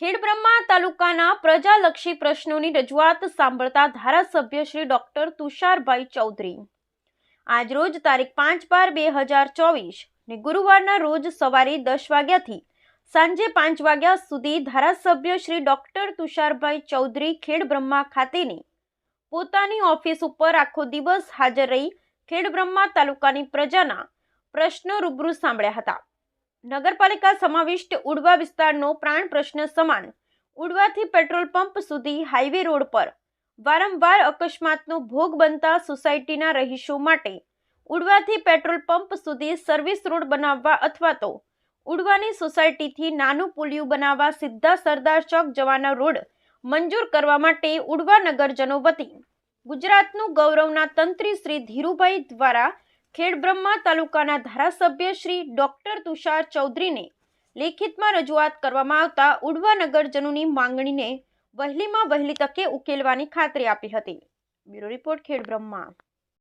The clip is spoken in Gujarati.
ખેડબ્રહ્મા તાલુકાના પ્રજાલક્ષી પ્રશ્નોની રજૂઆત સાંભળતા ધારાસભ્ય શ્રી ડોક્ટર તુષારભાઈ ચૌધરી. આજરોજ તારીખ પાંચ બાર બે હજાર ચોવીસ ને ગુરુવારના રોજ સવારે દસ વાગ્યાથી સાંજે પાંચ વાગ્યા સુધી ધારાસભ્ય શ્રી ડોક્ટર તુષારભાઈ ચૌધરી ખેડબ્રહ્મા ખાતેની પોતાની ઓફિસ ઉપર આખો દિવસ હાજર રહી ખેડબ્રહ્મા તાલુકાની પ્રજાના પ્રશ્નો રૂબરૂ સાંભળ્યા હતા. નગરપાલિકા સમાવિષ્ટ ઉડવા વિસ્તારનો પ્રાણ પ્રશ્ન સમાન. ઉડવાથી પેટ્રોલ પંપ સુધી હાઈવે રોડ પર. વારંવાર અકસ્માતનો ભોગ બનતા સોસાયટીના રહીશો માટે. ઉડવાથી પેટ્રોલ પંપ સુધી સર્વિસ રોડ બનાવવા અથવા તો ઉડવાની સોસાયટીથી નાનું પુલિયું બનાવવા સીધા સરદાર ચોક જવાના રોડ મંજૂર કરવા માટે ઉડવા નગરજનો વતી. ગુજરાતનું ગૌરવના તંત્રી શ્રી ધીરુભાઈ દ્વારા ખેડબ્રહ્મા તાલુકાના ધારાસભ્ય શ્રી ડોક્ટર તુષાર ચૌધરીને લેખિતમાં રજૂઆત કરવામાં આવતા ઉડવા નગરજનોની માંગણીને વહેલીમાં વહેલી તકે ઉકેલવાની ખાતરી આપી હતી. Bureau report Khedbrahma.